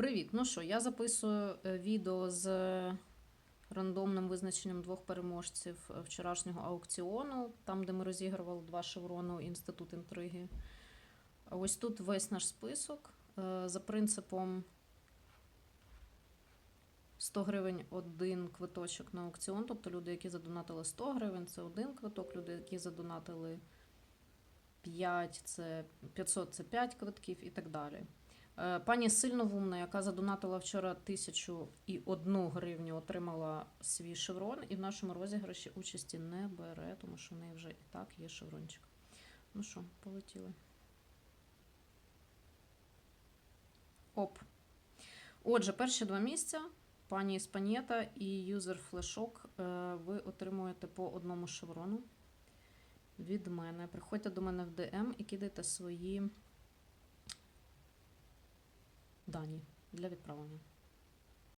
Привіт! Ну що, я записую е, відео з рандомним визначенням двох переможців е, вчорашнього аукціону, там, де ми розігрували два шеврону Інститут інтриги. Ось тут весь наш список. Е, За принципом 100 гривень один квиточок на аукціон. Тобто люди, які задонатили 100 гривень, це один квиток, люди, які задонатили 5, це 500 це 5 квитків і так далі. Е, Пані Сильновумна, яка задонатила вчора тисячу і одну гривню, отримала свій шеврон, і в нашому розіграші участі не бере, тому що в неї вже і так є шеврончик. Ну що, полетіли. Оп. Отже, перші два місця. Пані Іспанєта і юзер флешок. е, Ви отримуєте по одному шеврону від мене. Приходьте до мене в ДМ і кидайте свої дані для відправлення.